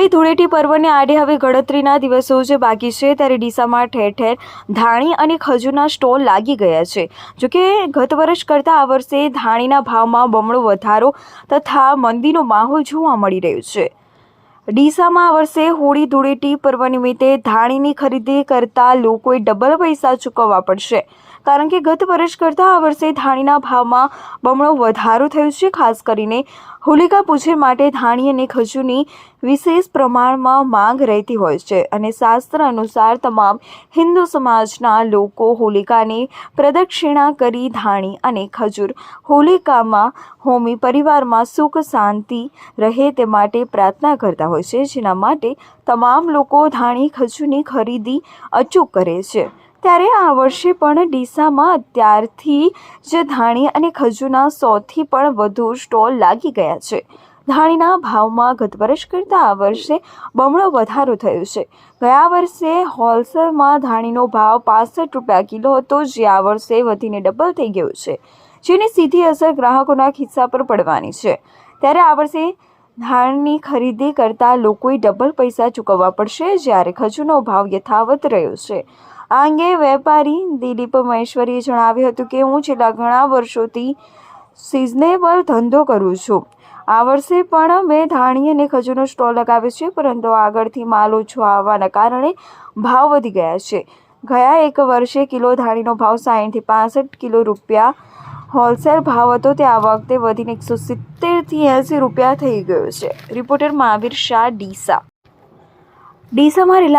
હોળી ધૂળેટી પર્વને આડે હવે ગણતરીના દિવસો જે બાકી છે ત્યારે ડીસામાં ઠેર ઠેર ધાણી અને ખજૂરના સ્ટોલ લાગી ગયા છે. જોકે ગત વર્ષ કરતાં આ વર્ષે ધાણીના ભાવમાં બમણો વધારો તથા મંદીનો માહોલ જોવા મળી રહ્યો છે. ડીસામાં આ વર્ષે હોળી ધૂળેટી પર્વ નિમિત્તે ધાણીની ખરીદી કરતા લોકોએ ડબલ પૈસા ચૂકવવા પડશે. કારણ કે ગત વર્ષ કરતાં આ વર્ષે ધાણીના ભાવમાં બમણો વધારો થયો છે. ખાસ કરીને હોલિકા પૂજન માટે ધાણી અને ખજૂરની વિશેષ પ્રમાણમાં માંગ રહેતી હોય છે અને શાસ્ત્ર અનુસાર તમામ હિન્દુ સમાજના લોકો હોલિકાને પ્રદક્ષિણા કરી ધાણી અને ખજૂર હોલિકામાં હોમી પરિવારમાં સુખ, શાંતિ રહે તે માટે પ્રાર્થના કરતા હોય છે, જેના માટે તમામ લોકો ધાણી, ખજૂરની ખરીદી અચૂક કરે છે. ત્યારે આ વર્ષે પણ ડીસામાં અત્યારથી જ ધાણી અને ખજૂરના સોથી પણ વધુ સ્ટોલ લાગી ગયા છે. ધાણીના ભાવમાં ગત વર્ષ કરતાં આ વર્ષે બમણો વધારો થયો છે. ગયા વર્ષે હોલસેલમાં ધાણીનો ભાવ પાસઠ રૂપિયા કિલો હતો, જે આ વર્ષે વધીને ડબલ થઈ ગયો છે, જેની સીધી અસર ગ્રાહકોના ખિસ્સા પર પડવાની છે. ત્યારે આ વર્ષે ધાણની ખરીદી કરતા લોકોએ ડબલ પૈસા ચૂકવવા પડશે, જ્યારે ખજૂરનો ભાવ યથાવત રહ્યો છે. આ અંગે વેપારી દિલીપ મહેશ્વરીએ જણાવ્યું હતું કે, હું છેલ્લા ઘણા વર્ષોથી સિઝનેબલ ધંધો કરું છું. આ વર્ષે પણ મેં ધાણી અને ખજૂરનો સ્ટોલ લગાવ્યો છે, પરંતુ આગળથી માલ ઓછો આવવાના કારણે ભાવ વધી ગયા છે. ગયા એક વર્ષે કિલો ધાણીનો ભાવ સાહીઠથી પાસઠ કિલો રૂપિયા, હોલસેલ ભાવ હતો તે આ વખતે વધીને એકસો સિત્તેરથી એંસી રૂપિયા થઈ ગયો છે. રિપોર્ટર મહાવીર શાહ, ડીસા. ડીસામાં રિલાયન્સ